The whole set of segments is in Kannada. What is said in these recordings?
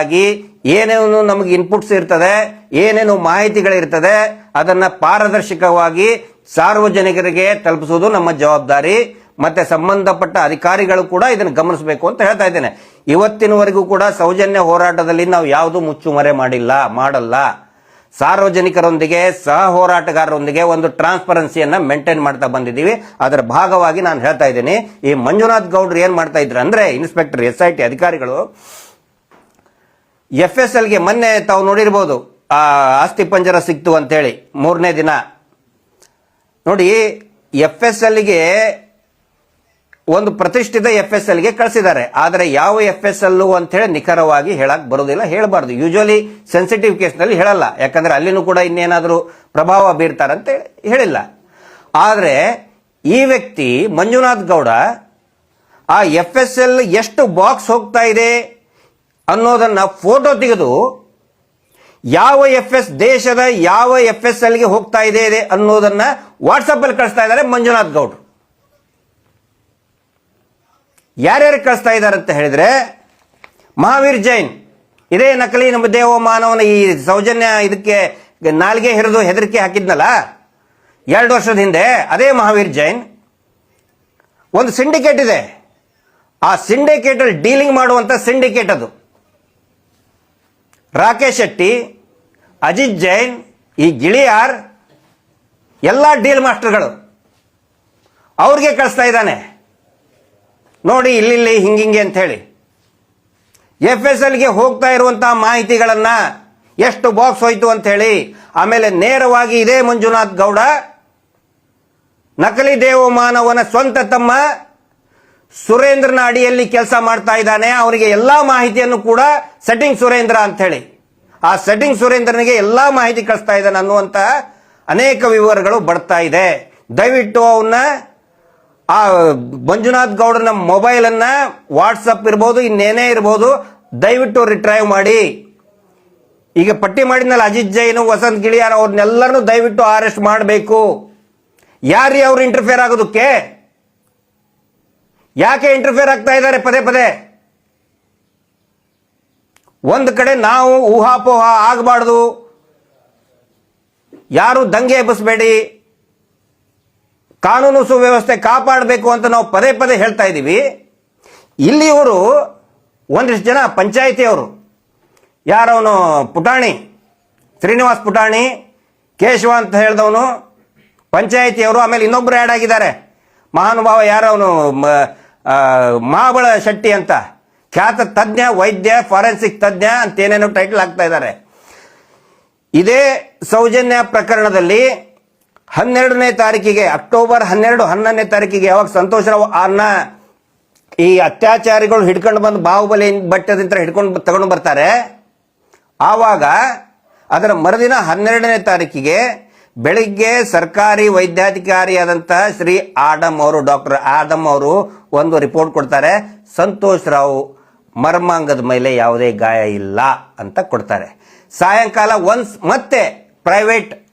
ಆಗಿ ಏನೇನು ನಮಗೆ ಇನ್ಪುಟ್ಸ್ ಇರ್ತದೆ, ಏನೇನು ಮಾಹಿತಿಗಳಿರ್ತದೆ, ಅದನ್ನ ಪಾರದರ್ಶಕವಾಗಿ ಸಾರ್ವಜನಿಕರಿಗೆ ತಲುಪಿಸುವುದು ನಮ್ಮ ಜವಾಬ್ದಾರಿ. ಮತ್ತೆ ಸಂಬಂಧಪಟ್ಟ ಅಧಿಕಾರಿಗಳು ಕೂಡ ಇದನ್ನು ಗಮನಿಸಬೇಕು ಅಂತ ಹೇಳ್ತಾ ಇದ್ದೇನೆ. ಇವತ್ತಿನವರೆಗೂ ಕೂಡ ಸೌಜನ್ಯ ಹೋರಾಟದಲ್ಲಿ ನಾವು ಯಾವುದು ಮುಚ್ಚುಮರೆ ಮಾಡಿಲ್ಲ, ಮಾಡಲ್ಲ. ಸಾರ್ವಜನಿಕರೊಂದಿಗೆ, ಸಹ ಹೋರಾಟಗಾರರೊಂದಿಗೆ ಒಂದು ಟ್ರಾನ್ಸ್ಪರೆನ್ಸಿಯನ್ನ ಮೇಂಟೈನ್ ಮಾಡ್ತಾ ಬಂದಿದ್ದೀವಿ. ಅದರ ಭಾಗವಾಗಿ ನಾನು ಹೇಳ್ತಾ ಇದ್ದೀನಿ, ಈ ಮಂಜುನಾಥ್ ಗೌಡ್ರು ಏನ್ ಮಾಡ್ತಾ ಇದ್ರು ಅಂದ್ರೆ ಇನ್ಸ್ಪೆಕ್ಟರ್ ಎಸ್ ಅಧಿಕಾರಿಗಳು ಎಫ್ ಎಸ್ ಎಲ್ಗೆ ಮೊನ್ನೆ ತಾವು ನೋಡಿರ್ಬೋದು, ಆ, ಆಸ್ತಿ ಪಂಜರ ಸಿಕ್ತು ಅಂತೇಳಿ, ಮೂರನೇ ದಿನ. ನೋಡಿ ಎಫ್ ಎಸ್ ಎಲ್ಗೆ ಒಂದು ಪ್ರತಿಷ್ಠಿತ ಎಫ್ ಎಸ್ ಎಲ್ಗೆ ಕಳಿಸಿದ್ದಾರೆ. ಆದರೆ ಯಾವ ಎಫ್ ಎಸ್ ಎಲ್ ಅಂತೇಳಿ ನಿಖರವಾಗಿ ಹೇಳಕ್ ಬರೋದಿಲ್ಲ, ಹೇಳಬಾರ್ದು. ಯೂಶಲಿ ಸೆನ್ಸಿಟಿವ್ ಕೇಸ್ನಲ್ಲಿ ಹೇಳಲ್ಲ. ಯಾಕಂದ್ರೆ ಅಲ್ಲಿನೂ ಕೂಡ ಇನ್ನೇನಾದರೂ ಪ್ರಭಾವ ಬೀರ್ತಾರಂತ ಹೇಳಿಲ್ಲ. ಆದರೆ ಈ ವ್ಯಕ್ತಿ ಮಂಜುನಾಥ್ ಗೌಡ, ಆ ಎಫ್ ಎಸ್ ಎಲ್ ಎಷ್ಟು ಬಾಕ್ಸ್ ಹೋಗ್ತಾ ಇದೆ ಅನ್ನೋದನ್ನ ಫೋಟೋ ತೆಗೆದು ಯಾವ ಎಫ್ ಎಸ್ ದೇಶದ ಯಾವ ಎಫ್ ಎಸ್ ಎಲ್ಗೆ ಹೋಗ್ತಾ ಇದೆ ಇದೆ ಅನ್ನೋದನ್ನ ವಾಟ್ಸಪ್ ಅಲ್ಲಿ ಕಳಿಸ್ತಾ ಇದ್ದಾರೆ ಮಂಜುನಾಥ್ ಗೌಡ್ರು. ಯಾರ್ಯಾರು ಕಳಿಸ್ತಾ ಇದ್ದಾರೆ ಅಂತ ಹೇಳಿದ್ರೆ ಮಹಾವೀರ್ ಜೈನ್. ಇದೇ ನಕಲಿ ನಮ್ಮ ದೇವ ಮಾನವನ ಈ ಸೌಜನ್ಯ ಇದಕ್ಕೆ ನಾಲ್ಗೆ ಹಿರಿದು ಹೆದರಿಕೆ ಹಾಕಿದ್ನಲ್ಲ? ಎರಡು ವರ್ಷದ ಹಿಂದೆ ಅದೇ ಮಹಾವೀರ್ ಜೈನ್. ಒಂದು ಸಿಂಡಿಕೇಟ್ ಇದೆ. ಆ ಸಿಂಡಿಕೇಟ್ ಅಲ್ಲಿ ಡೀಲಿಂಗ್ ಮಾಡುವಂತ ಸಿಂಡಿಕೇಟ್ ಅದು. ರಾಕೇಶ್ ಶೆಟ್ಟಿ, ಅಜಿತ್ ಜೈನ್, ಈ ಗಿಳಿಯಾರ್, ಎಲ್ಲ ಡೀಲ್ ಮಾಸ್ಟರ್ಗಳು ಅವ್ರಿಗೆ ಕಳಿಸ್ತಾ ಇದ್ದಾನೆ. ನೋಡಿ ಇಲ್ಲಿ ಹಿಂಗಿಂಗೆ ಅಂತ ಹೇಳಿ. ಎಫ್ ಎಸ್ ಎಲ್ಗೆ ಹೋಗ್ತಾ ಇರುವಂತಹ ಮಾಹಿತಿಗಳನ್ನ ಎಷ್ಟು ಬಾಕ್ಸ್ ಹೋಯ್ತು ಅಂತ ಹೇಳಿ, ಆಮೇಲೆ ನೇರವಾಗಿ ಇದೇ ಮಂಜುನಾಥ್ ಗೌಡ, ನಕಲಿ ದೇವಮಾನವನ ಸ್ವಂತ ತಮ್ಮ ಸುರೇಂದ್ರನ ಅಡಿಯಲ್ಲಿ ಕೆಲಸ ಮಾಡ್ತಾ ಇದ್ದಾನೆ. ಅವರಿಗೆ ಎಲ್ಲಾ ಮಾಹಿತಿಯನ್ನು ಕೂಡ ಸೆಟ್ಟಿಂಗ್ ಸುರೇಂದ್ರ ಅಂತ ಹೇಳಿ ಆ ಸೆಟ್ಟಿಂಗ್ ಸುರೇಂದ್ರನಿಗೆ ಎಲ್ಲಾ ಮಾಹಿತಿ ಕಳಿಸ್ತಾ ಇದ್ದಾನೆ ಅನ್ನುವಂತ ಅನೇಕ ವಿವರಗಳು ಬರ್ತಾ ಇದೆ. ದಯವಿಟ್ಟು ಅವನ್ನ, ಆ ಮಂಜುನಾಥ್ ಗೌಡನ ಮೊಬೈಲ್ ಅನ್ನ ವಾಟ್ಸಪ್ ಇರ್ಬೋದು, ಇನ್ನೇನೇ ಇರ್ಬೋದು, ದಯವಿಟ್ಟು ರಿಟ್ರೈವ್ ಮಾಡಿ. ಈಗ ಪಟ್ಟಿ ಮಾಡಿದ್ನಲ್ಲ ಅಜಿತ್ ಜೈನ್, ವಸಂತ್ ಗಿಳಿಯಾರ್ ಅವ್ರನ್ನೆಲ್ಲರನ್ನು ದಯವಿಟ್ಟು ಅರೆಸ್ಟ್ ಮಾಡಬೇಕು. ಯಾರೀ ಅವ್ರು ಇಂಟರ್ಫಿಯರ್ ಆಗೋದಕ್ಕೆ? ಯಾಕೆ ಇಂಟರ್ಫಿಯರ್ ಆಗ್ತಾ ಇದ್ದಾರೆ? ಪದೇ ಪದೇ. ಒಂದು ಕಡೆ ನಾವು ಊಹಾಪೋಹ ಆಗಬಾರ್ದು. ಯಾರು ದಂಗೆ ಎಬ್ಬಿಸಬೇಡಿ. ಕಾನೂನು ಸುವ್ಯವಸ್ಥೆ ಕಾಪಾಡಬೇಕು ಅಂತ ನಾವು ಪದೇ ಪದೇ ಹೇಳ್ತಾ ಇದ್ದೀವಿ. ಇಲ್ಲಿವರು ಒಂದಿಷ್ಟು ಜನ ಪಂಚಾಯಿತಿಯವರು. ಯಾರವನು? ಪುಟಾಣಿ. ಶ್ರೀನಿವಾಸ್ ಪುಟಾಣಿ, ಕೇಶವ ಅಂತ ಹೇಳಿದವನು. ಪಂಚಾಯಿತಿಯವರು, ಆಮೇಲೆ ಇನ್ನೊಬ್ಬರು ಆ್ಯಡ್ ಆಗಿದ್ದಾರೆ. ಮಹಾನುಭಾವ ಯಾರವನು? ಮಹಾಬಳ ಶೆಟ್ಟಿ ಅಂತ. ಖ್ಯಾತ ತಜ್ಞ, ವೈದ್ಯ, ಫಾರೆನ್ಸಿಕ್ ತಜ್ಞ ಅಂತ ಏನೇನೋ ಟೈಟಲ್ ಆಗ್ತಾ ಇದ್ದಾರೆ. ಇದೇ ಸೌಜನ್ಯ ಪ್ರಕರಣದಲ್ಲಿ ಹನ್ನೆರಡನೇ ತಾರೀಕಿಗೆ, ಅಕ್ಟೋಬರ್ ಹನ್ನೆರಡು, ಹನ್ನೊಂದನೇ ತಾರೀಕಿಗೆ ಯಾವಾಗ ಸಂತೋಷ್ ರಾವ್ ಅನ್ನ ಈ ಅತ್ಯಾಚಾರಿಗಳು ಹಿಡ್ಕೊಂಡು ಬಂದು ಬಾಹುಬಲಿ ಬಟ್ಟದಿಂದ ಹಿಡ್ಕೊಂಡು ತಗೊಂಡು ಬರ್ತಾರೆ. ಆವಾಗ ಅದರ ಮರುದಿನ ಹನ್ನೆರಡನೇ ತಾರೀಕಿಗೆ ಬೆಳಿಗ್ಗೆ ಸರ್ಕಾರಿ ವೈದ್ಯಾಧಿಕಾರಿಯಾದಂತಹ ಶ್ರೀ ಆಡಮ್ ಅವರು, ಡಾಕ್ಟರ್ ಆಡಮ್ ಅವರು ಒಂದು ರಿಪೋರ್ಟ್ ಕೊಡ್ತಾರೆ. ಸಂತೋಷ್ ರಾವ್ ಮರ್ಮಾಂಗದ ಮೇಲೆ ಯಾವುದೇ ಗಾಯ ಇಲ್ಲ ಅಂತ ಕೊಡ್ತಾರೆ. ಸಾಯಂಕಾಲ ಒನ್ಸ್ ಮತ್ತೆ private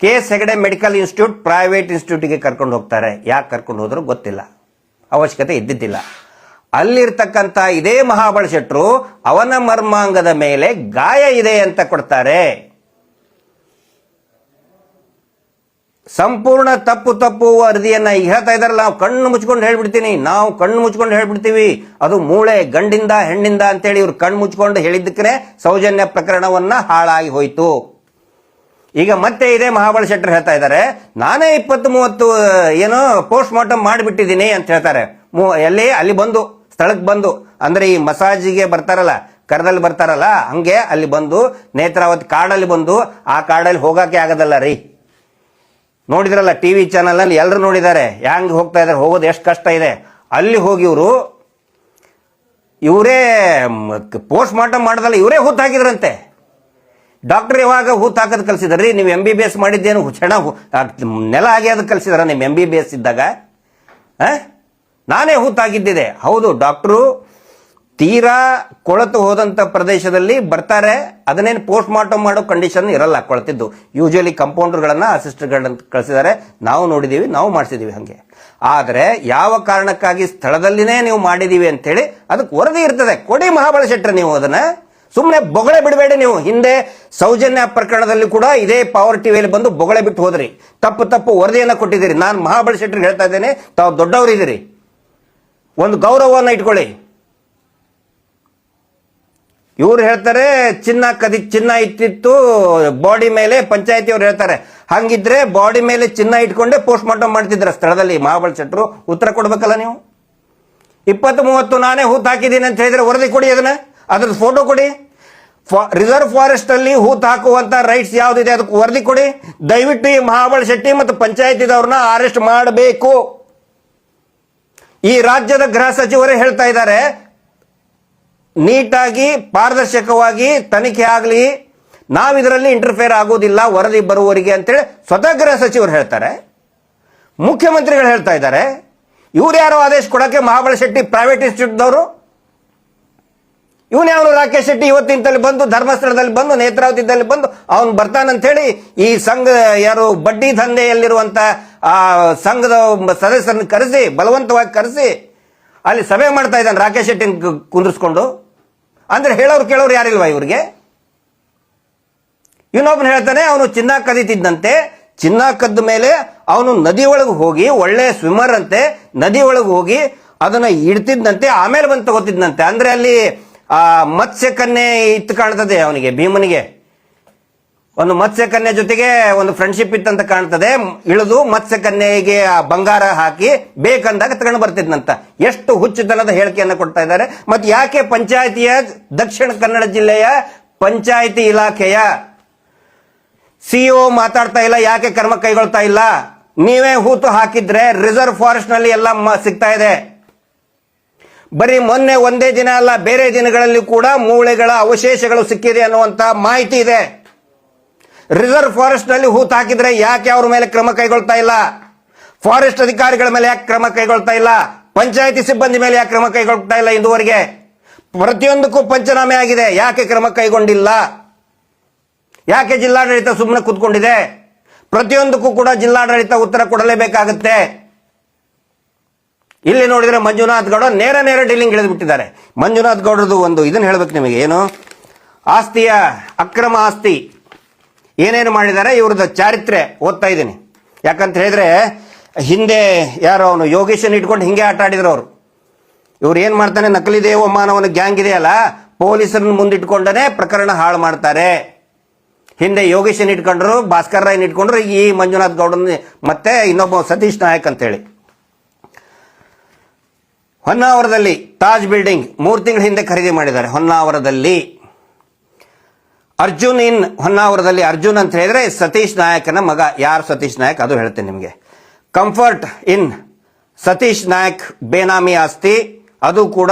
K S Hegde medical institute private ಇನ್ಸ್ಟಿಟ್ಯೂಟ್ಗೆ ಕರ್ಕೊಂಡು ಹೋಗ್ತಾರೆ. ಯಾಕೆ ಕರ್ಕೊಂಡು ಹೋದ್ರು ಗೊತ್ತಿಲ್ಲ. ಅವಶ್ಯಕತೆ ಇದ್ದಿದ್ದಿಲ್ಲ. ಅಲ್ಲಿರ್ತಕ್ಕಂಥ ಇದೇ ಮಹಾಬಳ ಶೆಟ್ರು ಅವನ ಮರ್ಮಾಂಗದ ಮೇಲೆ ಗಾಯ ಇದೆ ಅಂತ ಕೊಡ್ತಾರೆ. ಸಂಪೂರ್ಣ ತಪ್ಪು ತಪ್ಪು ವರದಿಯನ್ನ ಈಗ ಹೇಳ್ತಾ ಇದಾರಲ್ಲ ನಾವು ಕಣ್ಣು ಮುಚ್ಕೊಂಡು ಹೇಳ್ಬಿಡ್ತೀನಿ. ನಾವು ಕಣ್ಣು ಮುಚ್ಕೊಂಡು ಹೇಳ್ಬಿಡ್ತೀವಿ. ಅದು ಮೂಳೆ, ಗಂಡಿಂದ, ಹೆಣ್ಣಿಂದ ಅಂತೇಳಿ ಇವ್ರು ಕಣ್ಣು ಮುಚ್ಕೊಂಡು ಹೇಳಿದ್ದಕ್ಕೆ ಸೌಜನ್ಯ ಪ್ರಕರಣವನ್ನ ಹಾಳಾಗಿ ಹೋಯಿತು. ಈಗ ಮತ್ತೆ ಇದೇ ಮಹಾಬಳ ಶೆಟ್ಟರ್ ಹೇಳ್ತಾ ಇದ್ದಾರೆ. ನಾನೇ ಇಪ್ಪತ್ತು ಮೂವತ್ತು ಏನು ಪೋಸ್ಟ್ ಮಾರ್ಟಮ್ ಮಾಡಿಬಿಟ್ಟಿದ್ದೀನಿ ಅಂತ ಹೇಳ್ತಾರೆ. ಎಲ್ಲಿ? ಅಲ್ಲಿ ಬಂದು ಸ್ಥಳಕ್ಕೆ ಬಂದು. ಅಂದ್ರೆ ಈ ಮಸಾಜಿಗೆ ಬರ್ತಾರಲ್ಲ, ಕರದಲ್ಲಿ ಬರ್ತಾರಲ್ಲ, ಹಂಗೆ ಅಲ್ಲಿ ಬಂದು, ನೇತ್ರಾವತಿ ಕಾಡಲ್ಲಿ ಬಂದು, ಆ ಕಾಡಲ್ಲಿ ಹೋಗಕ್ಕೆ ಆಗದಲ್ಲ ರೀ. ನೋಡಿದ್ರಲ್ಲ ಟಿವಿ ಚಾನಲ್ ಅಲ್ಲಿ ಎಲ್ಲರೂ ನೋಡಿದ್ದಾರೆ. ಹೆಂಗ್ ಹೋಗ್ತಾ ಇದಾರೆ ಹೋಗೋದು ಎಷ್ಟು ಕಷ್ಟ ಇದೆ? ಅಲ್ಲಿ ಹೋಗಿ ಇವರು, ಇವರೇ ಪೋಸ್ಟ್ ಮಾರ್ಟಮ್ ಮಾಡಿದಲ್ಲ ಇವರೇ ಹೂತ್ ಹಾಕಿದ್ರಂತೆ. ಡಾಕ್ಟರ್ ಯಾವಾಗ ಹೂತ್ ಹಾಕೋದ್ ಕಲಿಸಿದ್ರಿ. ನೀವು ಎಂ ಬಿ ಬಿ ಎಸ್ ಮಾಡಿದ್ದೇನು? ಚೆನ್ನಾಗಿ ನೆಲ ಆಗಿ ಅದಕ್ಕೆ ಕಲ್ಸಿದಾರ ನಿಮ್ಮ ಎಂ ಬಿ ಬಿ ಎಸ್ ಇದ್ದಾಗ? ನಾನೇ ಹೂತ್ ಹಾಕಿದ್ದಿದೆ. ಹೌದು, ಡಾಕ್ಟ್ರು ತೀರಾ ಕೊಳತು ಹೋದಂತ ಪ್ರದೇಶದಲ್ಲಿ ಬರ್ತಾರೆ. ಅದನ್ನೇನು ಪೋಸ್ಟ್ ಮಾರ್ಟಮ್ ಮಾಡೋ ಕಂಡೀಷನ್ ಇರಲ್ಲ, ಕೊಳತಿದ್ದು. ಯೂಶಲಿ ಕಂಪೌಂಡರ್ಗಳನ್ನ ಅಸಿಸ್ಟೆಂಟ್ಗಳನ್ನ ಕಳಿಸಿದ್ದಾರೆ. ನಾವು ನೋಡಿದೀವಿ, ನಾವು ಮಾಡಿಸಿದೀವಿ ಹಂಗೆ. ಆದರೆ ಯಾವ ಕಾರಣಕ್ಕಾಗಿ ಸ್ಥಳದಲ್ಲಿನೇ ನೀವು ಮಾಡಿದೀವಿ ಅಂತೇಳಿ ಅದಕ್ಕೆ ವರದಿ ಇರ್ತದೆ. ಕೊಡಿ ಮಹಾಬಳ ಶೆಟ್ಟರು ನೀವು ಅದನ್ನ. ಸುಮ್ಮನೆ ಬೊಗಳೆ ಬಿಡಬೇಡಿ ನೀವು. ಹಿಂದೆ ಸೌಜನ್ಯ ಪ್ರಕರಣದಲ್ಲಿ ಕೂಡ ಇದೇ ಪವರ್ ಟಿವಿಯಲ್ಲಿ ಬಂದು ಬೊಗಳೆ ಬಿಟ್ಟು ಹೋದ್ರಿ. ತಪ್ಪು ತಪ್ಪು ವರದಿಯನ್ನು ಕೊಟ್ಟಿದ್ದೀರಿ. ನಾನು ಮಹಾಬಲ ಶೆಟ್ಟರಿಗೆ ಹೇಳ್ತಾ ಇದ್ದೇನೆ, ತಾವು ದೊಡ್ಡವರಿದ್ದೀರಿ. ಒಂದು ಗೌರವವನ್ನು ಇಟ್ಕೊಳ್ಳಿ. ಇವ್ರು ಹೇಳ್ತಾರೆ, ಚಿನ್ನ ಕದಿ, ಚಿನ್ನ ಇಟ್ಟಿತ್ತು ಬಾಡಿ ಮೇಲೆ ಪಂಚಾಯತಿ ಅವ್ರು ಹೇಳ್ತಾರೆ. ಹಂಗಿದ್ರೆ ಬಾಡಿ ಮೇಲೆ ಚಿನ್ನ ಇಟ್ಕೊಂಡೆ ಪೋಸ್ಟ್ ಮಾರ್ಟಮ್ ಮಾಡ್ತಿದ್ರ ಸ್ಥಳದಲ್ಲಿ ಮಹಾಬಲ ಶೆಟ್ಟರು ಉತ್ತರ ಕೊಡ್ಬೇಕಲ್ಲ ನೀವು? ಇಪ್ಪತ್ತು ಮೂವತ್ತು ನಾನೇ ಹೂತ್ ಹಾಕಿದ್ದೀನಿ ಅಂತ ಹೇಳಿದ್ರೆ ವರದಿ ಕೊಡಿ ಅದನ್ನ. ಅದ್ರದ್ದು ಫೋಟೋ ಕೊಡಿ. ರಿಸರ್ವ್ ಫಾರೆಸ್ಟ್ ಅಲ್ಲಿ ಹೂತ್ ಹಾಕುವಂತ ರೈಟ್ಸ್ ಯಾವ್ದಿದೆ ಅದಕ್ಕೆ ವರದಿ ಕೊಡಿ. ದಯವಿಟ್ಟು ಈ ಮಹಾಬಲ ಶೆಟ್ಟಿ ಮತ್ತು ಪಂಚಾಯತಿದವ್ರನ್ನ ಅರೆಸ್ಟ್ ಮಾಡಬೇಕು. ಈ ರಾಜ್ಯದ ಗೃಹ ಸಚಿವರೇ ಹೇಳ್ತಾ ಇದ್ದಾರೆ ನೀಟಾಗಿ, ಪಾರದರ್ಶಕವಾಗಿ ತನಿಖೆ ಆಗಲಿ ನಾವು ಇದರಲ್ಲಿ ಇಂಟರ್ಫೇರ್ ಆಗೋದಿಲ್ಲ, ವರದಿ ಬರುವವರಿಗೆ ಅಂತೇಳಿ ಸ್ವತಃ ಗೃಹ ಸಚಿವರು ಹೇಳ್ತಾರೆ. ಮುಖ್ಯಮಂತ್ರಿಗಳು ಹೇಳ್ತಾ ಇದ್ದಾರೆ. ಇವ್ರು ಯಾರೋ ಆದೇಶ ಕೊಡಕ್ಕೆ ಮಹಾಬಲ ಶೆಟ್ಟಿ ಪ್ರೈವೇಟ್ ಇನ್ಸ್ಟಿಟ್ಯೂಟ್ದವರು ಇವನು ಯಾವ ರಾಕೇಶ್ ಶೆಟ್ಟಿ ಇವತ್ತಿನದಲ್ಲಿ ಬಂದು, ಧರ್ಮಸ್ಥಳದಲ್ಲಿ ಬಂದು, ನೇತ್ರಾವತಿದಲ್ಲಿ ಬಂದು, ಅವನು ಬರ್ತಾನಂತ ಹೇಳಿ ಈ ಸಂಘ, ಯಾರು ಬಡ್ಡಿ ದಂಧೆಯಲ್ಲಿರುವಂಥ ಆ ಸಂಘದ ಸದಸ್ಯರನ್ನು ಕರೆಸಿ, ಬಲವಂತವಾಗಿ ಕರೆಸಿ, ಅಲ್ಲಿ ಸಭೆ ಮಾಡ್ತಾ ಇದ್ದಾನೆ ರಾಕೇಶ್ ಶೆಟ್ಟಿನ ಕುಂದಿರ್ಸ್ಕೊಂಡು. ಅಂದ್ರೆ ಹೇಳೋರು ಕೇಳೋರು ಯಾರಿಲ್ವಾ ಇವ್ರಿಗೆ? ಇನ್ನೊಬ್ಬನು ಹೇಳ್ತಾನೆ, ಅವನು ಚಿನ್ನ ಕದೀತಿದ್ದಂತೆ, ಚಿನ್ನ ಕದ್ದ ಮೇಲೆ ಅವನು ನದಿ ಒಳಗೆ ಹೋಗಿ, ಒಳ್ಳೆ ಸ್ವಿಮ್ಮರ್ ಅಂತೆ, ನದಿ ಒಳಗೆ ಹೋಗಿ ಅದನ್ನ ಇಡ್ತಿದ್ದಂತೆ, ಆಮೇಲೆ ಬಂದು ತಗೋತಿದ್ದಂತೆ. ಅಂದ್ರೆ ಅಲ್ಲಿ, ಆ ಮತ್ಸ್ಯ ಕನ್ನೆ ಇತ್ತು ಕಾಣ್ತದೆ ಅವನಿಗೆ, ಭೀಮನಿಗೆ. ಒಂದು ಮತ್ಸ್ಯ ಕನ್ಯೆ ಜೊತೆಗೆ ಒಂದು ಫ್ರೆಂಡ್ಶಿಪ್ ಇತ್ತಂತ ಕಾಣ್ತದೆ. ಇಳಿದು ಮತ್ಸ್ಯ ಕನ್ಯೆಗೆ ಆ ಬಂಗಾರ ಹಾಕಿ ಬೇಕಂದಾಗ ತಗೊಂಡು ಬರ್ತಿದ್ನಂತ. ಎಷ್ಟು ಹುಚ್ಚುತನದ ಹೇಳಿಕೆಯನ್ನು ಕೊಡ್ತಾ ಇದ್ದಾರೆ. ಮತ್ತೆ ಯಾಕೆ ಪಂಚಾಯಿತಿಯ ದಕ್ಷಿಣ ಕನ್ನಡ ಜಿಲ್ಲೆಯ ಪಂಚಾಯಿತಿ ಇಲಾಖೆಯ ಸಿಇಒ ಮಾತಾಡ್ತಾ ಇಲ್ಲ, ಯಾಕೆ ಕ್ರಮ ಕೈಗೊಳ್ತಾ ಇಲ್ಲ? ನೀವೇ ಹೂತು ಹಾಕಿದ್ರೆ ರಿಸರ್ವ್ ಫಾರೆಸ್ಟ್ನಲ್ಲಿ ಎಲ್ಲ ಸಿಗ್ತಾ ಇದೆ. ಬರೀ ಮೊನ್ನೆ ಒಂದೇ ದಿನ ಅಲ್ಲ, ಬೇರೆ ದಿನಗಳಲ್ಲಿ ಕೂಡ ಮೂಳೆಗಳ ಅವಶೇಷಗಳು ಸಿಕ್ಕಿದೆ ಅನ್ನುವಂತ ಮಾಹಿತಿ ಇದೆ. ರಿಸರ್ವ್ ಫಾರೆಸ್ಟ್ನಲ್ಲಿ ಹೂತು ಹಾಕಿದ್ರೆ ಯಾಕೆ ಅವ್ರ ಮೇಲೆ ಕ್ರಮ ಕೈಗೊಳ್ತಾ ಇಲ್ಲ? ಫಾರೆಸ್ಟ್ ಅಧಿಕಾರಿಗಳ ಮೇಲೆ ಯಾಕೆ ಕ್ರಮ ಕೈಗೊಳ್ತಾ ಇಲ್ಲ? ಪಂಚಾಯತಿ ಸಿಬ್ಬಂದಿ ಮೇಲೆ ಯಾಕೆ ಕ್ರಮ ಕೈಗೊಳ್ತಾ ಇಲ್ಲ ಇದುವರೆಗೆ? ಪ್ರತಿಯೊಂದಕ್ಕೂ ಪಂಚನಾಮೆ ಆಗಿದೆ. ಯಾಕೆ ಕ್ರಮ ಕೈಗೊಂಡಿಲ್ಲ? ಯಾಕೆ ಜಿಲ್ಲಾಡಳಿತ ಸುಮ್ಮನೆ ಕೂತ್ಕೊಂಡಿದೆ? ಪ್ರತಿಯೊಂದಕ್ಕೂ ಕೂಡ ಜಿಲ್ಲಾಡಳಿತ ಉತ್ತರ ಕೊಡಲೇಬೇಕಾಗುತ್ತೆ. ಇಲ್ಲಿ ನೋಡಿದ್ರೆ ಮಂಜುನಾಥ್ ಗೌಡ ನೇರ ನೇರ ಡೀಲಿಂಗ್ ಇಳಿದ್ಬಿಟ್ಟಿದ್ದಾರೆ. ಮಂಜುನಾಥ್ ಗೌಡರದು ಒಂದು ಇದನ್ನು ಹೇಳ್ಬೇಕು ನಿಮಗೆ, ಏನು? ಆಸ್ತಿಯ ಅಕ್ರಮ ಆಸ್ತಿ. ಏನೇನು ಮಾಡಿದ್ದಾರೆ, ಇವ್ರದ್ದು ಚಾರಿತ್ರೆ ಓದ್ತಾ ಇದ್ದೀನಿ. ಯಾಕಂತ ಹೇಳಿದ್ರೆ, ಹಿಂದೆ ಯಾರೋ ಅವನು ಯೋಗೇಶನ್ ಇಟ್ಕೊಂಡು ಹಿಂಗೆ ಆಟ ಆಡಿದ್ರು ಅವರು. ಇವ್ರು ಏನು ಮಾಡ್ತಾನೆ, ನಕಲಿ ದೇವ ಮಾನವನ ಗ್ಯಾಂಗ್ ಇದೆಯಲ್ಲ ಪೊಲೀಸರನ್ನ ಮುಂದಿಟ್ಕೊಂಡನೆ ಪ್ರಕರಣ ಹಾಳು ಮಾಡ್ತಾರೆ. ಹಿಂದೆ ಯೋಗೇಶನ್ ಇಟ್ಕೊಂಡ್ರು, ಭಾಸ್ಕರ್ ರಾಯ್ನ ಇಟ್ಕೊಂಡ್ರು, ಈ ಮಂಜುನಾಥ್ ಗೌಡನ್ ಮತ್ತೆ ಇನ್ನೊಬ್ಬ ಸತೀಶ್ ನಾಯಕ್ ಅಂತೇಳಿ. ಹೊನ್ನಾವರದಲ್ಲಿ ತಾಜ್ ಬಿಲ್ಡಿಂಗ್ ಮೂರು ತಿಂಗಳ ಹಿಂದೆ ಖರೀದಿ ಮಾಡಿದ್ದಾರೆ. ಹೊನ್ನಾವರದಲ್ಲಿ. ಅರ್ಜುನ್ ಇನ್ ಹೊನ್ನಾವರದಲ್ಲಿ ಅರ್ಜುನ್ ಅಂತ ಹೇಳಿದ್ರೆ ಸತೀಶ್ ನಾಯಕನ ಮಗ. ಯಾರು ಸತೀಶ್ ನಾಯಕ್? ಅದು ಹೇಳ್ತೇನೆ ನಿಮಗೆ. ಕಂಫರ್ಟ್ ಇನ್ ಸತೀಶ್ ನಾಯಕ್ ಬೇನಾಮಿ ಆಸ್ತಿ. ಅದು ಕೂಡ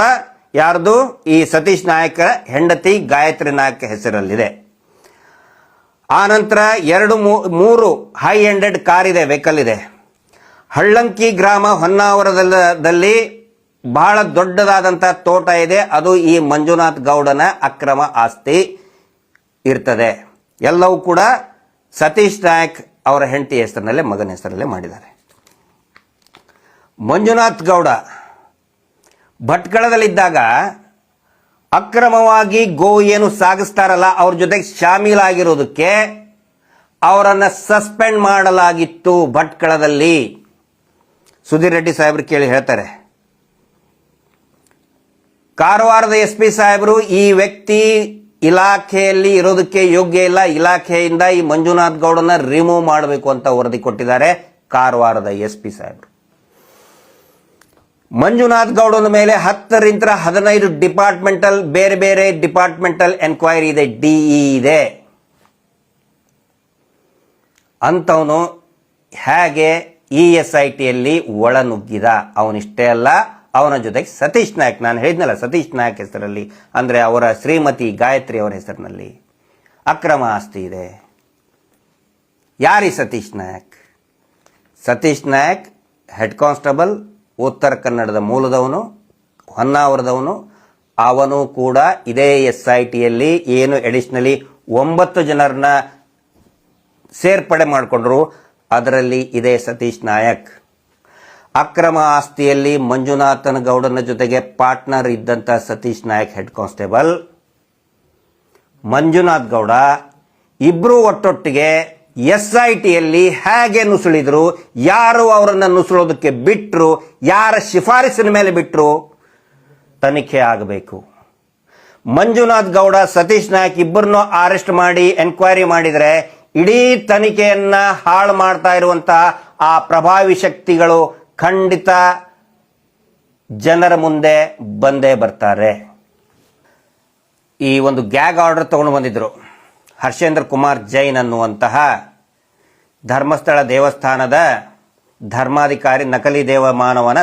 ಯಾರ್ದು? ಈ ಸತೀಶ್ ನಾಯಕ ಹೆಂಡತಿ ಗಾಯತ್ರಿ ನಾಯಕ್ ಹೆಸರಲ್ಲಿದೆ. ಆನಂತರ ಎರಡು ಮೂರು ಹೈ ಎಂಡೆಡ್ ಕಾರ್ ಇದೆ, ವೆಹಿಕಲ್ ಇದೆ. ಹಳ್ಳಂಕಿ ಗ್ರಾಮ ಹೊನ್ನಾವರದಲ್ಲಿ ಬಹಳ ದೊಡ್ಡದಾದಂಥ ತೋಟ ಇದೆ. ಅದು ಈ ಮಂಜುನಾಥ್ ಗೌಡನ ಅಕ್ರಮ ಆಸ್ತಿ. ಇರ್ತದೆ. ಎಲ್ಲವೂ ಕೂಡ ಸತೀಶ್ ನಾಯಕ್ ಅವರ ಹೆಂಡತಿ ಹೆಸರಿನಲ್ಲೇ, ಮಗನ ಹೆಸರಲ್ಲೇ ಮಾಡಿದ್ದಾರೆ. ಮಂಜುನಾಥ್ ಗೌಡ ಭಟ್ಕಳದಲ್ಲಿದ್ದಾಗ ಅಕ್ರಮವಾಗಿ ಗೋ ಏನು ಸಾಗಿಸ್ತಾರಲ್ಲ, ಅವ್ರ ಜೊತೆಗೆ ಶಾಮೀಲಾಗಿರೋದಕ್ಕೆ ಅವರನ್ನು ಸಸ್ಪೆಂಡ್ ಮಾಡಲಾಗಿತ್ತು ಭಟ್ಕಳದಲ್ಲಿ. ಸುಧೀರ್ ರೆಡ್ಡಿ ಸಾಹೇಬ್ರು ಕೇಳಿ ಹೇಳ್ತಾರೆ. ಕಾರವಾರದ ಎಸ್ ಪಿ ಸಾಹೇಬರು ಈ ವ್ಯಕ್ತಿ ಇಲಾಖೆಯಲ್ಲಿ ಇರೋದಕ್ಕೆ ಯೋಗ್ಯ ಇಲ್ಲ. ಇಲಾಖೆಯಿಂದ ಈ ಮಂಜುನಾಥ್ ಗೌಡನ ರಿಮೂವ್ ಮಾಡಬೇಕು ಅಂತ ವರದಿ ಕೊಟ್ಟಿದ್ದಾರೆ ಕಾರವಾರದ ಎಸ್ ಪಿ ಸಾಹೇಬರು. ಮಂಜುನಾಥ್ ಗೌಡನ ಮೇಲೆ ಹತ್ತರಿಂದ ಹದಿನೈದು ಡಿಪಾರ್ಟ್ಮೆಂಟಲ್, ಬೇರೆ ಬೇರೆ ಡಿಪಾರ್ಟ್ಮೆಂಟಲ್ ಎನ್ಕ್ವೈರಿ ಇದೆ ಡಿಇ ಇದೆ. ಅಂತವನು ಹೇಗೆ ಇ ಎಸ್ ಐ ಟಿಯಲ್ಲಿ ಒಳನುಗ್ಗಿದ? ಅವನಿಷ್ಟೇ ಅಲ್ಲ ಅವನ ಜೊತೆಗೆ ಸತೀಶ್ ನಾಯಕ್. ನಾನು ಹೇಳಿದ್ನಲ್ಲ, ಸತೀಶ್ ನಾಯಕ್ ಹೆಸರಲ್ಲಿ. ಅಂದರೆ ಅವರ ಶ್ರೀಮತಿ ಗಾಯತ್ರಿ ಅವರ ಹೆಸರಿನಲ್ಲಿ. ಅಕ್ರಮ ಆಸ್ತಿ ಇದೆ. ಯಾರಿ ಸತೀಶ್ ನಾಯಕ್? ಸತೀಶ್ ನಾಯಕ್, ಹೆಡ್ ಕಾನ್ಸ್ಟೇಬಲ್, ಉತ್ತರ ಕನ್ನಡದ ಮೂಲದವನು, ಹೊನ್ನಾವರದವನು. ಅವನು ಕೂಡ ಇದೇ ಎಸ್ ಐ ಟಿಯಲ್ಲಿ ಏನು ಎಡಿಷ್ನಲಿ ಒಂಬತ್ತು ಜನರನ್ನ ಸೇರ್ಪಡೆ ಮಾಡಿಕೊಂಡ್ರು. ಅದರಲ್ಲಿ ಇದೇ ಸತೀಶ್ ನಾಯಕ್. ಅಕ್ರಮ ಆಸ್ತಿಯಲ್ಲಿ ಮಂಜುನಾಥನ್ ಗೌಡನ ಜೊತೆಗೆ ಪಾರ್ಟ್ನರ್ ಇದ್ದಂಥ ಸತೀಶ್ ನಾಯಕ್ ಹೆಡ್ ಕಾನ್ಸ್ಟೇಬಲ್. ಮಂಜುನಾಥ್ ಗೌಡ ಇಬ್ಬರು ಒಟ್ಟೊಟ್ಟಿಗೆ ಎಸ್ ಐ ಟಿಯಲ್ಲಿ ಹೇಗೆ ನುಸುಳಿದ್ರು, ಯಾರು ಅವರನ್ನು ನುಸುಳೋದಕ್ಕೆ ಬಿಟ್ಟರು ಯಾರ ಶಿಫಾರಸಿನ ಮೇಲೆ ಬಿಟ್ಟರು ತನಿಖೆ ಆಗಬೇಕು. ಮಂಜುನಾಥ್ ಗೌಡ, ಸತೀಶ್ ನಾಯಕ್ ಇಬ್ಬರನ್ನು ಅರೆಸ್ಟ್ ಮಾಡಿ ಎನ್ಕ್ವೈರಿ ಮಾಡಿದರೆ ಇಡೀ ತನಿಖೆಯನ್ನ ಹಾಳು ಮಾಡ್ತಾ ಇರುವಂತಹ ಆ ಪ್ರಭಾವಿ ಶಕ್ತಿಗಳು ಖಂಡಿತ ಜನರ ಮುಂದೆ ಬಂದೇ ಬರ್ತಾರೆ. ಈ ಒಂದು ಗ್ಯಾಗ್ ಆರ್ಡರ್ ತಗೊಂಡು ಬಂದಿದ್ರು. ಹರ್ಷೇಂದ್ರ ಕುಮಾರ್ ಜೈನ್ ಅನ್ನುವಂತಹ ಧರ್ಮಸ್ಥಳ ದೇವಸ್ಥಾನದ ಧರ್ಮಾಧಿಕಾರಿ ನಕಲಿ ದೇವಮಾನವನ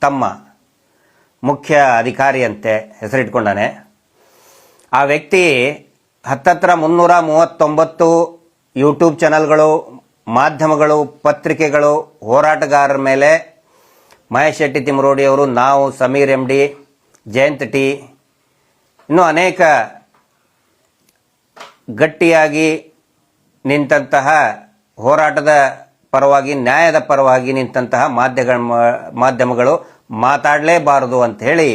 ತಮ್ಮ ಮುಖ್ಯ ಅಧಿಕಾರಿಯಂತೆ ಹೆಸರಿಟ್ಕೊಂಡಾನೆ. ಆ ವ್ಯಕ್ತಿ ಹತ್ತತ್ರ ಮುನ್ನೂರ ಮೂವತ್ತೊಂಬತ್ತು ಯೂಟ್ಯೂಬ್ ಚಾನಲ್ಗಳು, ಮಾಧ್ಯಮಗಳು, ಪತ್ರಿಕೆಗಳು, ಹೋರಾಟಗಾರರ ಮೇಲೆ ಮಹೇಶ್ ಶೆಟ್ಟಿ ತಿಮರೋಡಿ ಅವರು, ನಾವು Sameer M D Jayant T. ಇನ್ನೂ ಅನೇಕ ಗಟ್ಟಿಯಾಗಿ ನಿಂತಹ ಹೋರಾಟದ ಪರವಾಗಿ, ನ್ಯಾಯದ ಪರವಾಗಿ ನಿಂತಹ ಮಾಧ್ಯಮ, ಮಾಧ್ಯಮಗಳು ಮಾತಾಡಲೇಬಾರದು ಅಂತ ಹೇಳಿ,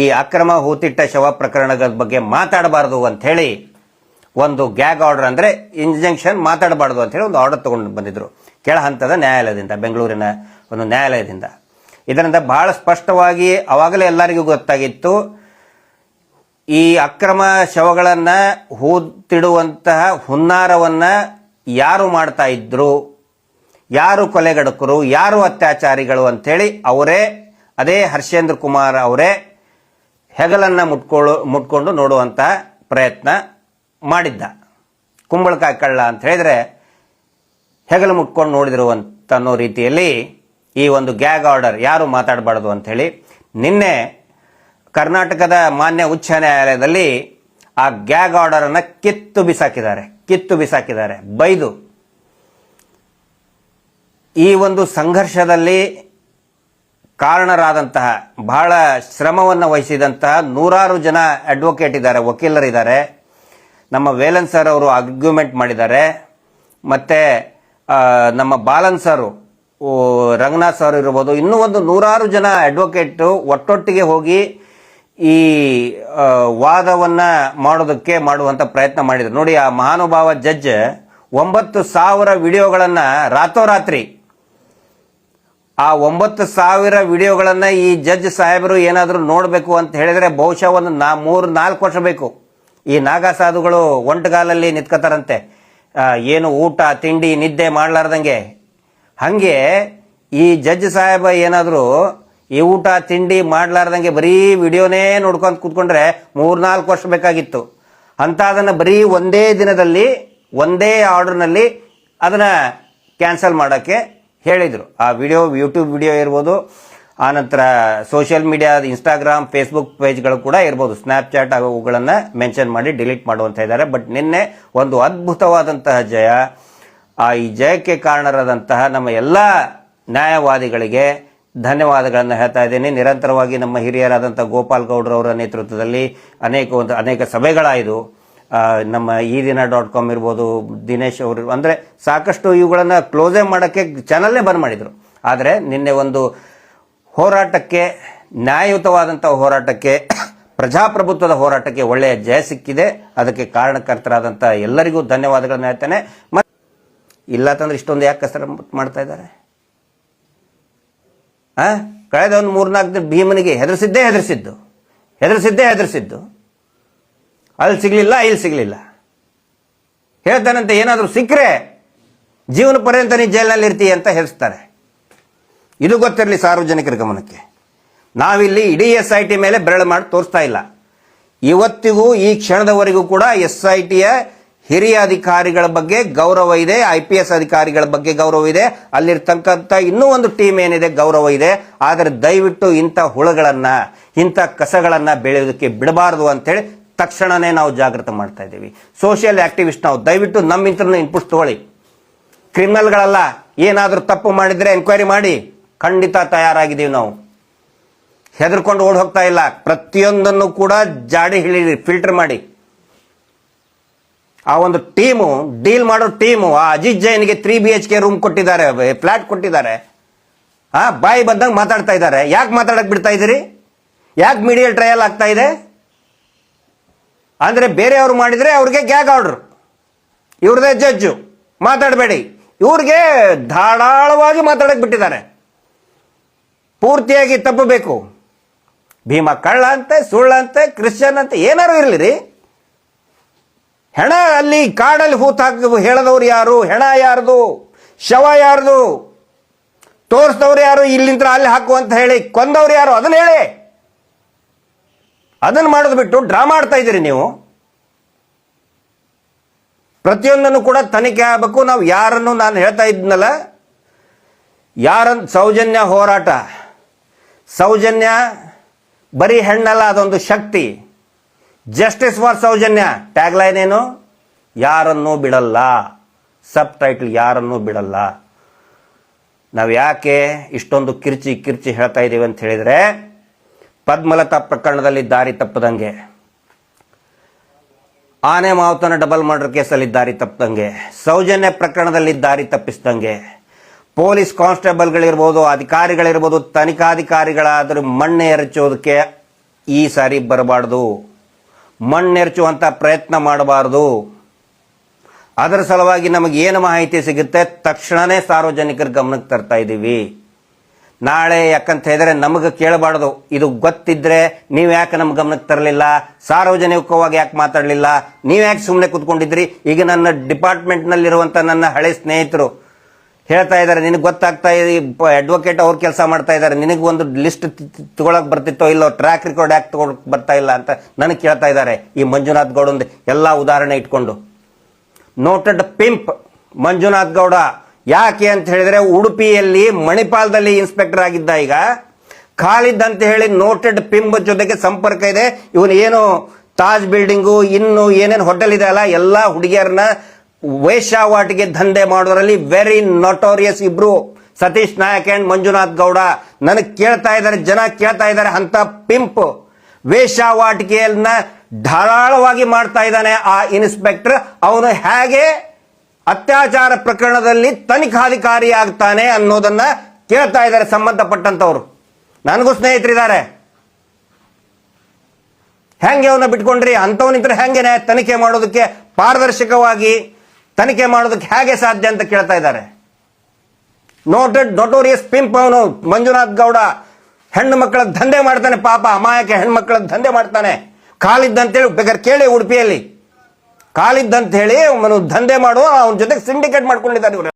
ಈ ಅಕ್ರಮ ಹೂತಿಟ್ಟ ಶವ ಪ್ರಕರಣದ ಬಗ್ಗೆ ಮಾತಾಡಬಾರದು ಅಂತ ಹೇಳಿ ಒಂದು ಗ್ಯಾಗ್ ಆರ್ಡರ್ ಅಂದರೆ ಇಂಜಂಕ್ಷನ್ ಮಾತಾಡಬಾರ್ದು ಅಂತ ಹೇಳಿ ಒಂದು ಆರ್ಡರ್ ತಗೊಂಡು ಬಂದಿದ್ರು. ಕೆಳ ಹಂತದ ನ್ಯಾಯಾಲಯದಿಂದ, ಬೆಂಗಳೂರಿನ ಒಂದು ನ್ಯಾಯಾಲಯದಿಂದ. ಇದರಿಂದ ಬಹಳ ಸ್ಪಷ್ಟವಾಗಿ ಅವಾಗಲೇ ಎಲ್ಲರಿಗೂ ಗೊತ್ತಾಗಿತ್ತು. ಈ ಅಕ್ರಮ ಶವಗಳನ್ನು ಹೂತಿಡುವಂತಹ ಹುನ್ನಾರವನ್ನು ಯಾರು ಮಾಡ್ತಾ ಇದ್ರು? ಯಾರು ಕೊಲೆಗಡಕರು? ಯಾರು ಅತ್ಯಾಚಾರಿಗಳು ಅಂಥೇಳಿ ಅವರೇ, ಅದೇ ಹರ್ಷೇಂದ್ರ ಕುಮಾರ್ ಅವರೇ ಹೆಗಲನ್ನು ಮುಟ್ಕೊಳ್ಳು, ಮುಟ್ಕೊಂಡು ನೋಡುವಂತಹ ಪ್ರಯತ್ನ ಮಾಡಿದ್ದ. ಕುಂಬಳಕಾಯಿ ಕಳ್ಳ ಅಂತ ಹೇಳಿದ್ರೆ ಹೆಗಲು ಮುಟ್ಕೊಂಡು ನೋಡಿದಿರುವಂತ ಅನ್ನೋ ರೀತಿಯಲ್ಲಿ ಈ ಒಂದು ಗ್ಯಾಗ್ ಆರ್ಡರ್ ಯಾರು ಮಾತಾಡಬಾರ್ದು ಅಂತ ಹೇಳಿ ನಿನ್ನೆ ಕರ್ನಾಟಕದ ಮಾನ್ಯ ಉಚ್ಚ ನ್ಯಾಯಾಲಯದಲ್ಲಿ ಆ ಗ್ಯಾಗ್ ಆರ್ಡರ್ ಅನ್ನ ಕಿತ್ತು ಬಿಸಾಕಿದ್ದಾರೆ ಕಿತ್ತು ಬಿಸಾಕಿದ್ದಾರೆ, ಬೈದು. ಈ ಒಂದು ಸಂಘರ್ಷದಲ್ಲಿ ಕಾರಣರಾದಂತಹ, ಬಹಳ ಶ್ರಮವನ್ನು ವಹಿಸಿದಂತಹ ನೂರಾರು ಜನ ಅಡ್ವೊಕೇಟ್ ಇದ್ದಾರೆ, ವಕೀಲರಿದ್ದಾರೆ. ನಮ್ಮ ವೇಲನ್ ಸರ್ ಅವರು ಆರ್ಗ್ಯುಮೆಂಟ್ ಮಾಡಿದ್ದಾರೆ. ಮತ್ತು ನಮ್ಮ ಬಾಲನ್ ಸರ್ ರಂಗನಾಥ್ ಸರ್ ಇರ್ಬೋದು. ಇನ್ನೂ ಒಂದು ನೂರಾರು ಜನ ಅಡ್ವೊಕೇಟ್ ಒಟ್ಟೊಟ್ಟಿಗೆ ಹೋಗಿ ಈ ವಾದವನ್ನು ಮಾಡೋದಕ್ಕೆ ಮಾಡುವಂತ ಪ್ರಯತ್ನ ಮಾಡಿದ್ರು. ನೋಡಿ, ಆ ಮಹಾನುಭಾವ ಜಡ್ಜ್ ಒಂಬತ್ತು ಸಾವಿರ ವಿಡಿಯೋಗಳನ್ನ ರಾತ್ರೋರಾತ್ರಿ ಆ ಒಂಬತ್ತು ಸಾವಿರ ವಿಡಿಯೋಗಳನ್ನ ಈ ಜಡ್ಜ್ ಸಾಹೇಬರು ಏನಾದರೂ ನೋಡಬೇಕು ಅಂತ ಹೇಳಿದ್ರೆ ಬಹುಶಃ ಒಂದು ನಾ, ಮೂರು, ನಾಲ್ಕು ವರ್ಷ ಬೇಕು. ಈ ನಾಗಾ ಸಾಧುಗಳು ಒಂಟಗಾಲಲ್ಲಿ ನಿಂತ್ಕೋತಾರಂತೆ. ಏನು ಊಟ, ತಿಂಡಿ, ನಿದ್ದೆ ಮಾಡ್ಲಾರ್ದಂಗೆ ಹಂಗೆ ಈ ಜಡ್ಜ್ ಸಾಹೇಬ ಏನಾದರೂ ಈ ಊಟ, ತಿಂಡಿ ಮಾಡ್ಲಾರ್ದಂಗೆ ಬರೀ ವಿಡಿಯೋನೇ ನೋಡ್ಕೊಂತ ಕೂತ್ಕೊಂಡ್ರೆ ಮೂರ್ನಾಲ್ಕು ವರ್ಷ ಬೇಕಾಗಿತ್ತು. ಅಂತ ಅದನ್ನು ಬರೀ ಒಂದೇ ದಿನದಲ್ಲಿ, ಒಂದೇ ಆರ್ಡರ್ನಲ್ಲಿ ಅದನ್ನ ಕ್ಯಾನ್ಸಲ್ ಮಾಡೋಕ್ಕೆ ಹೇಳಿದರು. ಆ ವಿಡಿಯೋ, ಯೂಟ್ಯೂಬ್ ವಿಡಿಯೋ ಇರ್ಬೋದು ಆನಂತರ ಸೋಷಿಯಲ್ ಮೀಡಿಯಾ, ಇನ್ಸ್ಟಾಗ್ರಾಮ್, ಫೇಸ್ಬುಕ್ ಪೇಜ್ಗಳು ಕೂಡ ಇರ್ಬೋದು. ಸ್ನ್ಯಾಪ್ಚಾಟ್ ಅವುಗಳನ್ನು ಮೆನ್ಷನ್ ಮಾಡಿ ಡಿಲೀಟ್ ಮಾಡುವಂತ ಇದ್ದಾರೆ. ಬಟ್ ನಿನ್ನೆ ಒಂದು ಅದ್ಭುತವಾದಂತಹ ಜಯ. ಆ ಈ ಜಯಕ್ಕೆ ಕಾರಣರಾದಂತಹ ನಮ್ಮ ಎಲ್ಲ ನ್ಯಾಯವಾದಿಗಳಿಗೆ ಧನ್ಯವಾದಗಳನ್ನು ಹೇಳ್ತಾ ಇದ್ದೀನಿ. ನಿರಂತರವಾಗಿ ನಮ್ಮ ಹಿರಿಯರಾದಂಥ ಗೋಪಾಲ್ ಗೌಡ್ರವರ ನೇತೃತ್ವದಲ್ಲಿ ಅನೇಕ ಒಂದು ಅನೇಕ ಸಭೆಗಳಾಯಿತು ನಮ್ಮ ಈ ದಿನ ಡಾಟ್ ಕಾಮ್ ಇರ್ಬೋದು, ದಿನೇಶ್ ಅವರು ಅಂದರೆ ಸಾಕಷ್ಟು ಇವುಗಳನ್ನು ಕ್ಲೋಸೇ ಮಾಡೋಕ್ಕೆ ಚಾನಲ್ಲೇ ಬಂದ್ ಮಾಡಿದರು. ಆದರೆ ನಿನ್ನೆ ಒಂದು ಹೋರಾಟಕ್ಕೆ ನ್ಯಾಯಯುತವಾದಂಥ ಹೋರಾಟಕ್ಕೆ, ಪ್ರಜಾಪ್ರಭುತ್ವದ ಹೋರಾಟಕ್ಕೆ ಒಳ್ಳೆಯ ಜಯ ಸಿಕ್ಕಿದೆ. ಅದಕ್ಕೆ ಕಾರಣಕರ್ತರಾದಂಥ ಎಲ್ಲರಿಗೂ ಧನ್ಯವಾದಗಳನ್ನು ಹೇಳ್ತೇನೆ. ಇಲ್ಲ ತಂದ್ರೆ ಇಷ್ಟೊಂದು ಯಾಕೆ ಕಸರ ಮಾಡ್ತಾ ಇದ್ದಾರೆ? ಆ? ಕಳೆದ ಒಂದು ಮೂರ್ನಾಲ್ಕು ದಿನ ಭೀಮನಿಗೆ ಹೆದರ್ಸಿದ್ದೇ ಹೆದರ್ಸಿದ್ದು. ಹೆದರ್ಸಿದ್ದೇ ಹೆದರ್ಸಿದ್ದು. ಅಲ್ಲಿ ಸಿಗ್ಲಿಲ್ಲ, ಇಲ್ಲಿ ಸಿಗ್ಲಿಲ್ಲ. ಹೇಳ್ತಾನಂತೆ, ಏನಾದರೂ ಸಿಕ್ಕರೆ ಜೀವನ ಪರ್ಯಂತ ನೀ ಜೈಲಿನಲ್ಲಿ ಇರ್ತೀಯ ಅಂತ ಹೆದರ್ಸ್ತಾರೆ. ಇದು ಗೊತ್ತಿರಲಿ ಸಾರ್ವಜನಿಕರ ಗಮನಕ್ಕೆ. ನಾವಿಲ್ಲಿ ಇಡೀ ಎಸ್ ಐ ಟಿ ಮೇಲೆ ಬೆರಳು ಮಾಡಿ ತೋರಿಸ್ತಾ ಇಲ್ಲ. ಇವತ್ತಿಗೂ ಈ ಕ್ಷಣದವರೆಗೂ ಕೂಡ ಎಸ್ ಐ ಟಿಯ ಹಿರಿಯ ಅಧಿಕಾರಿಗಳ ಬಗ್ಗೆ ಗೌರವ ಇದೆ, ಐ ಪಿ ಎಸ್ ಅಧಿಕಾರಿಗಳ ಬಗ್ಗೆ ಗೌರವ ಇದೆ. ಅಲ್ಲಿರ್ತಕ್ಕಂಥ ಇನ್ನೂ ಒಂದು ಟೀಮ್ ಏನಿದೆ, ಗೌರವ ಇದೆ. ಆದರೆ ದಯವಿಟ್ಟು ಇಂಥ ಹುಳುಗಳನ್ನ, ಇಂಥ ಕಸಗಳನ್ನ ಬೆಳೆಯೋದಕ್ಕೆ ಬಿಡಬಾರದು ಅಂತೇಳಿ ತಕ್ಷಣನೇ ನಾವು ಜಾಗೃತ ಮಾಡ್ತಾ ಇದ್ದೀವಿ. ಸೋಷಿಯಲ್ ಆಕ್ಟಿವಿಸ್ಟ್ ನಾವು, ದಯವಿಟ್ಟು ನಮ್ಮಿಂತ್ರ ಇನ್ಪುಟ್ಸ್ ತಗೊಳ್ಳಿ. ಕ್ರಿಮಿನಲ್ಗಳಲ್ಲ, ಏನಾದರೂ ತಪ್ಪು ಮಾಡಿದರೆ ಎನ್ಕ್ವೈರಿ ಮಾಡಿ. ಖಂಡಿತ ತಯಾರಾಗಿದ್ದೀವಿ ನಾವು. ಹೆದರ್ಕೊಂಡು ಓಡ್ ಹೋಗ್ತಾ ಇಲ್ಲ. ಪ್ರತಿಯೊಂದನ್ನು ಕೂಡ ಜಾಡಿ ಹಿಳಿ, ಫಿಲ್ಟರ್ ಮಾಡಿ. ಆ ಒಂದು ಟೀಮು, ಡೀಲ್ ಮಾಡೋ ಟೀಮು, ಆ Ajit ಜೈನ್ಗೆ three B H K room ಕೊಟ್ಟಿದ್ದಾರೆ ಫ್ಲಾಟ್ ಕೊಟ್ಟಿದ್ದಾರೆ. ಆ ಬಾಯಿ ಬಂದಂಗೆ ಮಾತಾಡ್ತಾ ಇದ್ದಾರೆ. ಯಾಕೆ ಮಾತಾಡಕ್ಕೆ ಬಿಡ್ತಾ ಇದ್ದೀರಿ? ಯಾಕೆ ಮೀಡಿಯಲ್ ಟ್ರಯಲ್ ಆಗ್ತಾ ಇದೆ? ಅಂದರೆ ಬೇರೆಯವರು ಮಾಡಿದರೆ ಅವ್ರಿಗೆ ಗ್ಯಾಗ್ ಆರ್ಡ್ರ್ ಇವ್ರದೇ ಜಡ್ಜು ಮಾತಾಡಬೇಡಿ. ಇವ್ರಿಗೆ ಧಾರಾಳವಾಗಿ ಮಾತಾಡಕ್ಕೆ ಬಿಟ್ಟಿದ್ದಾರೆ. ಪೂರ್ತಿಯಾಗಿ ತಪ್ಪಬೇಕು. ಭೀಮ ಕಳ್ಳ ಅಂತೆ ಸುಳ್ಳಂತೆ ಕ್ರಿಶ್ಚಿಯನ್ ಅಂತೆ ಏನಾರು ಇರಲಿ ರೀ ಹೆಣ ಅಲ್ಲಿ ಕಾಡಲ್ಲಿ ಹೂತ್ ಹಾಕಿ ಹೇಳದವ್ರು ಯಾರು? ಹೆಣ ಯಾರ್ದು? ಶವ ಯಾರ್ದು? ತೋರಿಸಿದವ್ರು ಯಾರು? ಇಲ್ಲಿಂದ ಅಲ್ಲಿ ಹಾಕು ಅಂತ ಹೇಳಿ ಕೊಂದವ್ರು ಯಾರು? ಅದನ್ನ ಹೇಳಿ. ಅದನ್ನ ಮಾಡೋದು ಬಿಟ್ಟು ಡ್ರಾ ಮಾಡ್ತಾ ಇದ್ದೀರಿ ನೀವು. ಪ್ರತಿಯೊಂದನ್ನು ಕೂಡ ತನಿಖೆ ಆಗಬೇಕು. ನಾವು ಯಾರನ್ನು ನಾನು ಹೇಳ್ತಾ ಇದ್ನಲ್ಲ, ಯಾರನ್ ಸೌಜನ್ಯ ಹೋರಾಟ. ಸೌಜನ್ಯ ಬರೀ ಹೆಣ್ಣಲ್ಲ, ಅದೊಂದು ಶಕ್ತಿ. ಜಸ್ಟಿಸ್ ಫಾರ್ ಸೌಜನ್ಯ ಟ್ಯಾಗ್ಲೈನ್ ಏನು? ಯಾರನ್ನೂ ಬಿಡಲ್ಲ. ಸಬ್ ಟೈಟ್ಲ್ ಯಾರನ್ನೂ ಬಿಡಲ್ಲ. ನಾವು ಯಾಕೆ ಇಷ್ಟೊಂದು ಕಿರ್ಚಿ ಕಿರ್ಚಿ ಹೇಳ್ತಾ ಇದ್ದೀವಿ ಅಂತ ಹೇಳಿದರೆ, ಪದ್ಮಲತಾ ಪ್ರಕರಣದಲ್ಲಿ ದಾರಿ ತಪ್ಪದಂಗೆ. ಆನೆ ಮಾವುತನ ಡಬಲ್ ಮರ್ಡರ್ ಕೇಸಲ್ಲಿ ದಾರಿ ತಪ್ಪದಂಗೆ. ಸೌಜನ್ಯ ಪ್ರಕರಣದಲ್ಲಿ ದಾರಿ ತಪ್ಪಿಸ್ದಂಗೆ. ಪೊಲೀಸ್ ಕಾನ್ಸ್ಟೇಬಲ್ಗಳಿರ್ಬೋದು, ಅಧಿಕಾರಿಗಳಿರ್ಬೋದು, ತನಿಖಾಧಿಕಾರಿಗಳಾದರೂ ಮಣ್ಣೆ ಎರಚೋದಕ್ಕೆ ಈ ಸಾರಿ ಬರಬಾರ್ದು. ಮಣ್ಣೆರಚುವಂಥ ಪ್ರಯತ್ನ ಮಾಡಬಾರ್ದು. ಅದರ ಸಲುವಾಗಿ ನಮಗೆ ಏನು ಮಾಹಿತಿ ಸಿಗುತ್ತೆ? ತಕ್ಷಣವೇ ಸಾರ್ವಜನಿಕರ ಗಮನಕ್ಕೆ ತರ್ತಾ ಇದ್ದೀವಿ. ನಾಳೆ ಯಾಕಂತ ಹೇಳಿದ್ರೆ ನಮಗೆ ಕೇಳಬಾರ್ದು. ಇದು ಗೊತ್ತಿದ್ರೆ ನೀವು ಯಾಕೆ ನಮ್ಮ ಗಮನಕ್ಕೆ ತರಲಿಲ್ಲ? ಸಾರ್ವಜನಿಕವಾಗಿ ಯಾಕೆ ಮಾತಾಡಲಿಲ್ಲ? ನೀವು ಯಾಕೆ ಸುಮ್ಮನೆ ಕೂತ್ಕೊಂಡಿದ್ರಿ? ಈಗ ನನ್ನ ಡಿಪಾರ್ಟ್ಮೆಂಟ್ನಲ್ಲಿರುವಂಥ ನನ್ನ ಹಳೆ ಸ್ನೇಹಿತರು ಹೇಳ್ತಾ ಇದ್ದಾರೆ, ನಿನಗೆ ಗೊತ್ತಾಗ್ತಾ ಇದೆ ಅಡ್ವೊಕೇಟ್ ಅವ್ರು ಕೆಲಸ ಮಾಡ್ತಾ ಇದ್ದಾರೆ, ನಿನಗೆ ಒಂದು ಲಿಸ್ಟ್ ತಗೊಳಕ್ ಬರ್ತಿತ್ತೋ ಇಲ್ಲೋ ಟ್ರ್ಯಾಕ್ ರೆಕಾರ್ಡ್ ಯಾಕೆ ತಗೊಳಕ್ ಬರ್ತಾ ಇಲ್ಲ ಅಂತ ನನಗೆ ಕೇಳ್ತಾ ಇದ್ದಾರೆ. ಈ ಮಂಜುನಾಥ್ ಗೌಡಂದು ಎಲ್ಲ ಉದಾಹರಣೆ ಇಟ್ಕೊಂಡು. ನೋಟೆಡ್ ಪಿಂಪ್ ಮಂಜುನಾಥ್ ಗೌಡ, ಯಾಕೆ ಅಂತ ಹೇಳಿದ್ರೆ ಉಡುಪಿಯಲ್ಲಿ ಮಣಿಪಾಲದಲ್ಲಿ ಇನ್ಸ್ಪೆಕ್ಟರ್ ಆಗಿದ್ದ ಈಗ. ಖಾಲಿದ್ ಅಂತ ಹೇಳಿ ನೋಟೆಡ್ ಪಿಂಪ್ ಜೊತೆಗೆ ಸಂಪರ್ಕ ಇದೆ. ಇವನು ಏನು ತಾಜ್ ಬಿಲ್ಡಿಂಗು ಇನ್ನು ಏನೇನು ಹೋಟೆಲ್ ಇದೆ ಅಲ್ಲ, ಎಲ್ಲ ಹುಡುಗಿಯರನ್ನ ವೇಶ್ಯಾವಾಟಿಗೆ ದಂಧೆ ಮಾಡೋರಲ್ಲಿ ವೆರಿ ನೊಟೋರಿಯಸ್ ಇಬ್ರು ಸತೀಶ್ ನಾಯಕ್ ಅಂಡ್ ಮಂಜುನಾಥ್ ಗೌಡ. ನನಗೆ ಕೇಳ್ತಾ ಇದ್ದಾರೆ, ಜನ ಕೇಳ್ತಾ ಇದ್ದಾರೆ, ಅಂತ ಪಿಂಪ್ ವೇಶ್ಯಾವಾಟಿಕೆಯನ್ನ ಧಾರಾಳವಾಗಿ ಮಾಡ್ತಾ ಇದ್ದಾನೆ ಆ ಇನ್ಸ್ಪೆಕ್ಟರ್ ಅವನು ಹೇಗೆ ಅತ್ಯಾಚಾರ ಪ್ರಕರಣದಲ್ಲಿ ತನಿಖಾಧಿಕಾರಿ ಆಗ್ತಾನೆ ಅನ್ನೋದನ್ನ ಕೇಳ್ತಾ ಇದ್ದಾರೆ ಸಂಬಂಧಪಟ್ಟಂತವ್ರು. ನನಗೂ ಸ್ನೇಹಿತರಿದ್ದಾರೆ. ಹೆಂಗೆ ಅವನ್ನ ಬಿಟ್ಕೊಂಡ್ರಿ? ಅಂತವನಿದ್ರೆ ಹೆಂಗೆ ತನಿಖೆ ಮಾಡೋದಕ್ಕೆ ಪಾರದರ್ಶಕವಾಗಿ ತನಿಖೆ ಮಾಡೋದಕ್ಕೆ ಹೇಗೆ ಸಾಧ್ಯ ಅಂತ ಕೇಳ್ತಾ ಇದ್ದಾರೆ. ನೋಟೆಡ್ ನೊಟೋರಿಯಸ್ ಪಿಂಪ್ ಅವನು ಮಂಜುನಾಥ್ ಗೌಡ ಹೆಣ್ಣು ಮಕ್ಕಳ ದಂಧೆ ಮಾಡ್ತಾನೆ ಪಾಪ, ಅಮಾಯಕ ಹೆಣ್ಮಕ್ಳ ದಂಧೆ ಮಾಡ್ತಾನೆ. ಕಾಲಿದ್ದಂತೇಳಿ ಬೇಕಾದ್ರೆ ಕೇಳಿ ಉಡುಪಿಯಲ್ಲಿ. ಕಾಲಿದ್ದಂತ ಹೇಳಿ ಅವನು ದಂಧೆ ಮಾಡುವ ಅವನ ಜೊತೆಗೆ ಸಿಂಡಿಕೇಟ್ ಮಾಡ್ಕೊಂಡಿದ್ದಾರೆ ಇವರು.